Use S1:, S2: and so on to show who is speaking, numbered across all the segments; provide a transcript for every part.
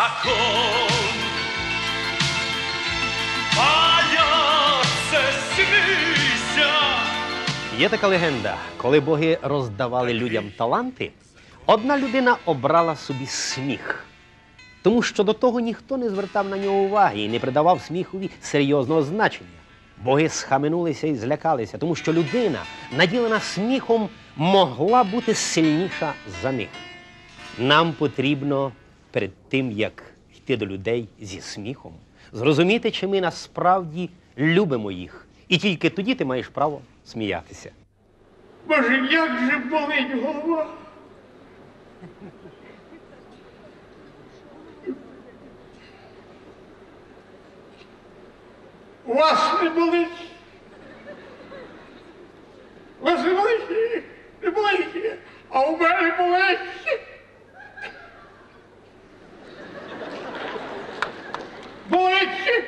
S1: закон. А я це смійся.
S2: Є така легенда, коли боги роздавали людям таланти, одна людина обрала собі сміх. Тому що до того ніхто не звертав на нього уваги і не придавав сміхові серйозного значення. Боги схаменулися і злякалися, тому що людина, наділена сміхом, могла бути сильніша за них. Нам потрібно перед тим, як йти до людей зі сміхом, зрозуміти, чи ми насправді любимо їх. І тільки тоді ти маєш право сміятися.
S3: Боже, як же болить голова. У вас не болить? У вас не болить? Не болить? А у мене болить? Болить?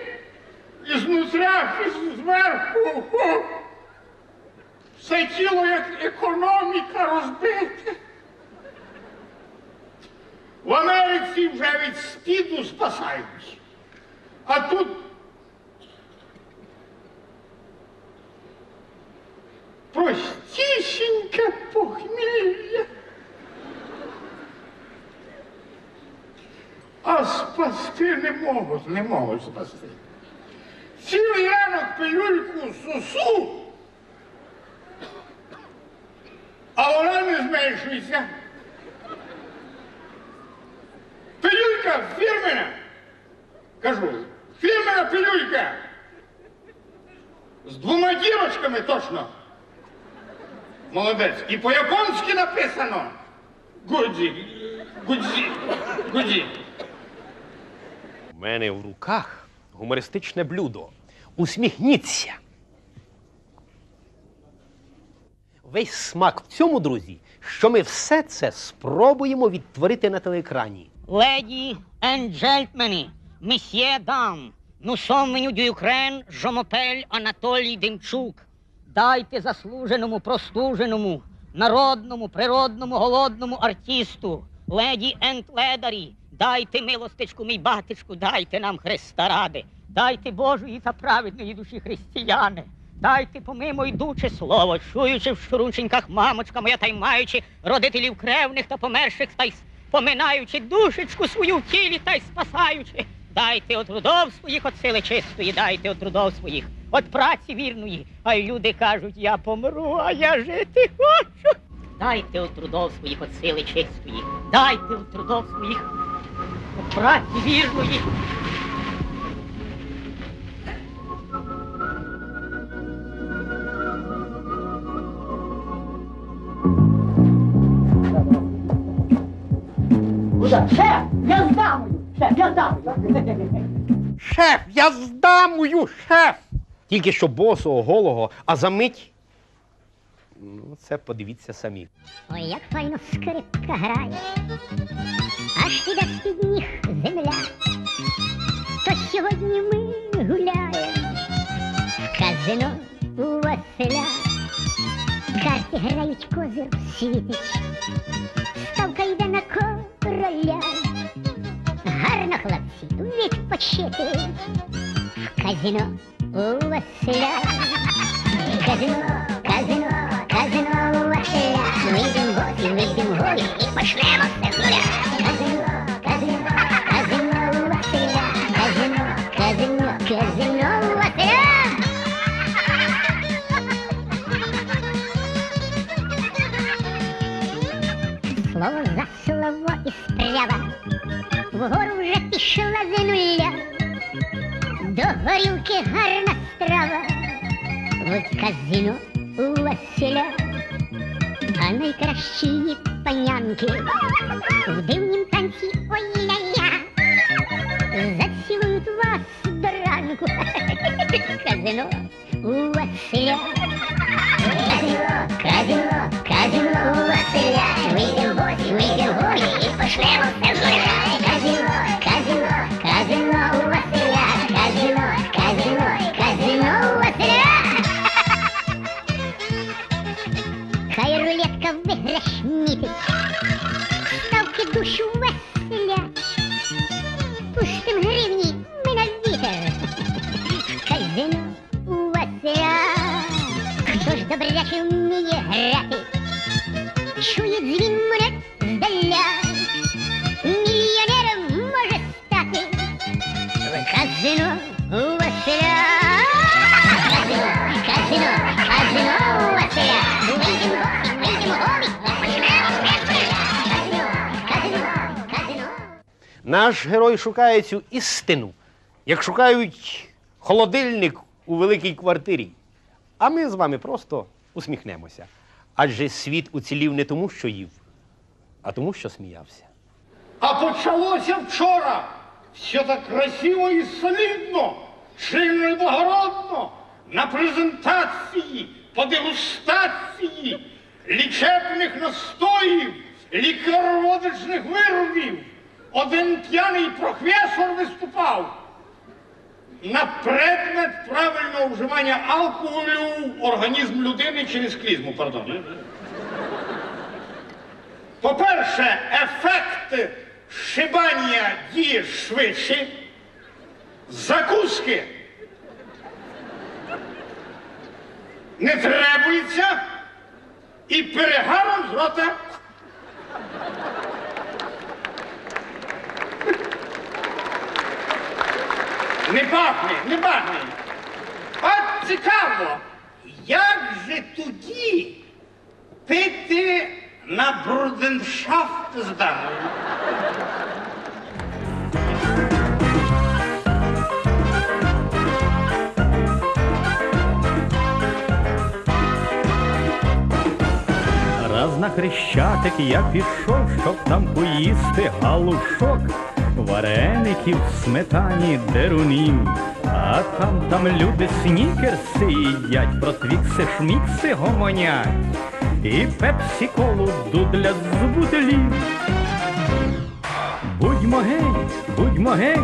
S3: Ізнутря, зверху. Фу. Все тіло як економіка розбите. В Америці вже від спіду спасають. А тут простісіньке похмілля. А спасти не можуть, не можуть спасти. Цілий ранок пилюльку сусу. А вона не зменшується. Пилюлька фірмена. Кажу, фірмена пилюлька. З двома дірочками точно. Молодець. І по-японськи написано. Гудзі. Гудзі. Гудзі.
S2: У мене в руках гумористичне блюдо. Усміхніться. Весь смак в цьому, друзі, що ми все це спробуємо відтворити на телеекрані.
S4: Lady and gentlemen, месье дам, ну du Ukraine, je Анатолій Демчук. Дайте заслуженому, простуженому, народному, природному, голодному артисту, леді енд ледарі, дайте милостичку, мій батечку, дайте нам Христа ради, дайте Божої та праведної душі християни. Дайте помимо йдуче слово, чуючи в щурунченьках мамочка моя та й маючи родителів кревних та померших та й поминаючи душечку свою в тілі та й спасаючи. Дайте от трудов своїх, от сили чистої, дайте от трудов своїх, от праці вірної. А люди кажуть, я помру, а я жити хочу. Дайте от трудов своїх, от сили чистої, дайте от трудов своїх, от праці вірної. Шеф, я з дамою! Шеф, я з дамою!
S2: Шеф, я здамую, шеф! Тільки що босого, голого, а за мить. Ну, це подивіться самі.
S5: Ой, як файно скрипка грає, аж піде з-під ніг земля. То сьогодні ми гуляємо в казино у Василя. Карти грають козир світить, відпочити в казино у Василя. Казино, казино, казино у Василя. Ми йдемо голі, ми йдемо голі і почнемо все з нуля. Казино, казино, казино у Василя. Казино, казино, казино у Василя. Слово за слово і справа, вгору вже пішла земля, до горілки гарна страва, в казино у Василя, а найкращі панянки. В дивнім танці ой-ля-ля, зацілують вас до ранку, казино у Василя. Казино, казино, казино у Василя, вийдем в гості, вийдем в гості і пошлемо все в мої може стати казино у Василя.
S2: Наш герой шукає цю істину, як шукають холодильник у великій квартирі. А ми з вами просто усміхнемося. Адже світ уцілів не тому, що їв, а тому, що сміявся.
S3: А почалося вчора. Все так красиво і солідно, чинно і благородно. На презентації, по дегустації, лічебних настоїв, лікароводичних виробів. Один п'яний професор виступав на предмет правильного вживання алкоголю в організм людини через клізму, пардон. По-перше, ефект шибання діє швидше, закуски не требується і перегаром з рота. Не пахне, не пахне. От цікаво, як же тоді пити на бруденшафт з дамою?
S6: Раз на хрещатик я пішов, щоб там поїсти галушок, вареників в сметані дерунів. А там там люди снікерси їдять, про твікси шмікси гомонять, і пепсі колу дудля з бутилів. Будьмо гей, будьмо гей,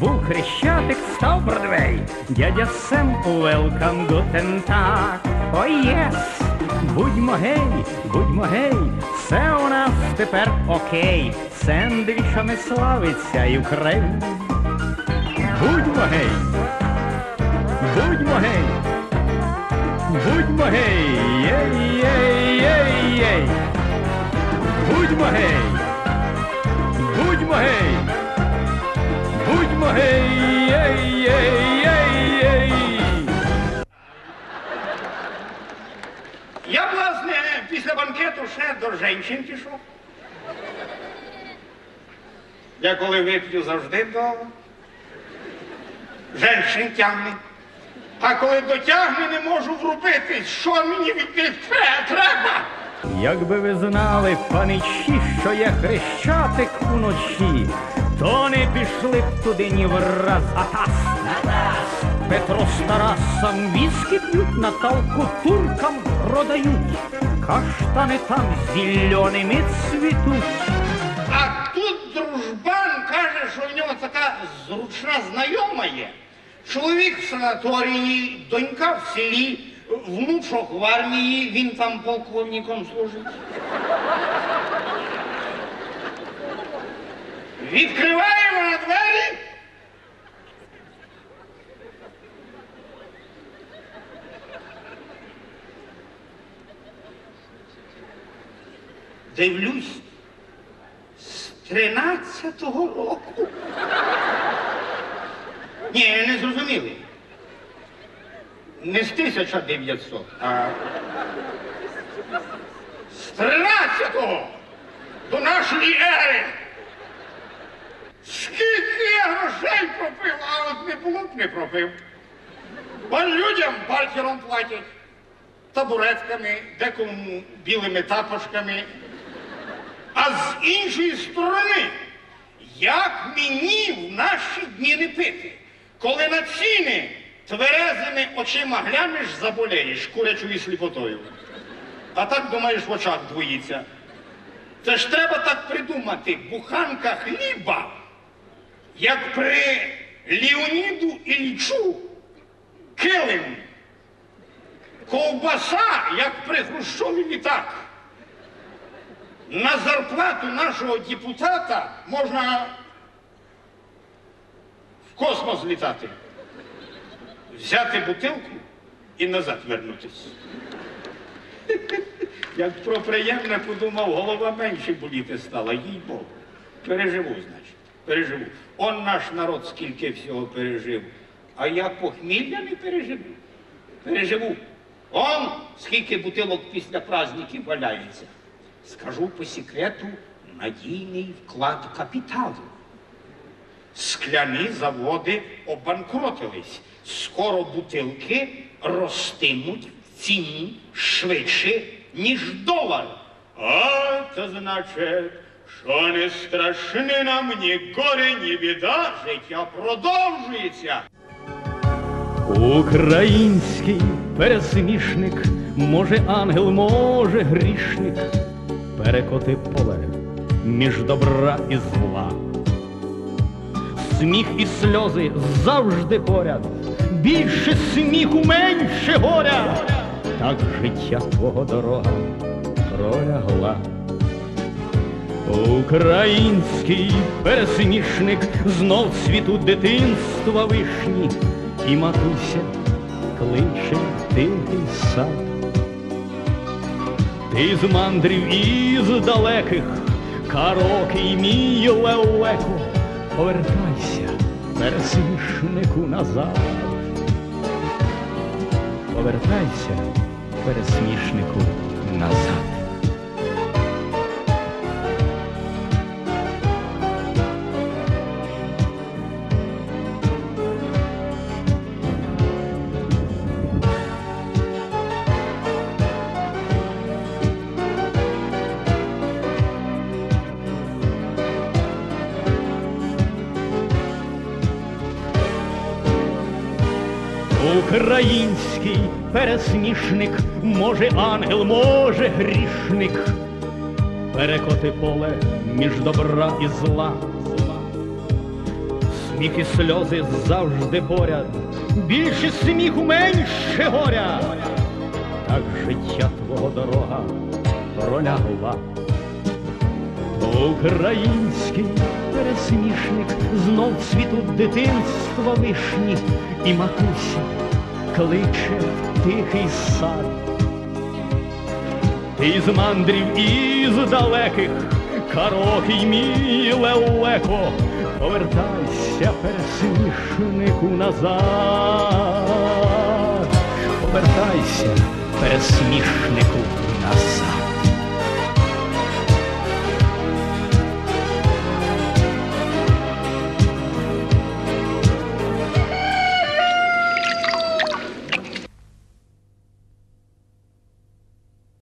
S6: був хрещатик, став Бродвей. Дядя Сем, welcome, guten Tag, oh yes. Будьмо гей, будьмо гей, все у нас тепер окей. Сендвічами славиться Юкрейн. Будьмо гей, будьмо гей, будьмо гей, єй, єй, єй, єй. Будьмо гей. Будьмо гей! Будьмо гей! Єй, єй, єй, єй!
S3: Я, власне, після банкету ще до жінчин пішов. Я коли вип'ю завжди до женщин тягне. А коли дотягне, не можу врубитись, що мені від них тре- треба.
S6: Якби ви знали, паничі, що є хрещатик уночі, то не пішли б туди ні враз, а тас. Петро з Тарасом віскі п'ють, Наталку туркам продають. Каштани там зеленими цвітуть.
S3: Зручна знайома є. Чоловік в санаторії, донька в селі, внучок в армії, він там полковником служить. Відкриваємо на двері. Дивлюсь, з 13-го року. Ні, не зрозуміли. Не з 1900, а з 13-го до нашої ери. Скільки я грошей пропив, а от не було б не пропив. Вон людям бартером платять, табуретками, декому білими тапочками. А з іншої сторони, як мені в наші дні не пити, коли на ціни тверезими очима глянеш, заболеєш курячою сліпотою. А так думаєш, в очах двоїться. Це ж треба так придумати, буханка хліба, як при Леоніду Іллічу, килим, ковбаса, як при Хрущові літак. На зарплату нашого депутата можна космос літати, взяти бутилку і назад вернутися. Як про приємне подумав, голова менше боліти стала, їй Богу. Переживу, значить, переживу. Он наш народ скільки всього пережив. А я похмілля не переживу. Переживу. Он скільки бутилок після праздників валяється. Скажу по секрету, надійний вклад капіталу. Скляні заводи обанкротились. Скоро бутилки ростимуть в ціні швидше, ніж долар.
S1: А це значить, що не страшні нам ні горе, ні біда.
S3: Життя продовжується.
S6: Український пересмішник, може ангел, може грішник, перекоти поле між добра і зла. Сміх і сльози завжди поряд, більше сміху, менше горя. Так життя твого дорога пролягла. Український пересмішник знов світу дитинства вишні, і матуся кличе тихий сад. Ти з мандрів і з далеких, карокий мій лелеко, повертайся, пересмішнику назад. Повертайся, пересмішнику назад. Український пересмішник, може ангел, може грішник, перекоти поле між добра і зла. Сміх і сльози завжди поряд, більше сміху, менше горя. Так життя твого дорога пролягла. Український пересмішник, знов світу дитинства вишні, і матуся кличе в тихий сад. Ти з мандрів із далеких, карокий мій лелеко, повертайся, пересмішнику назад, повертайся, пересмішнику назад.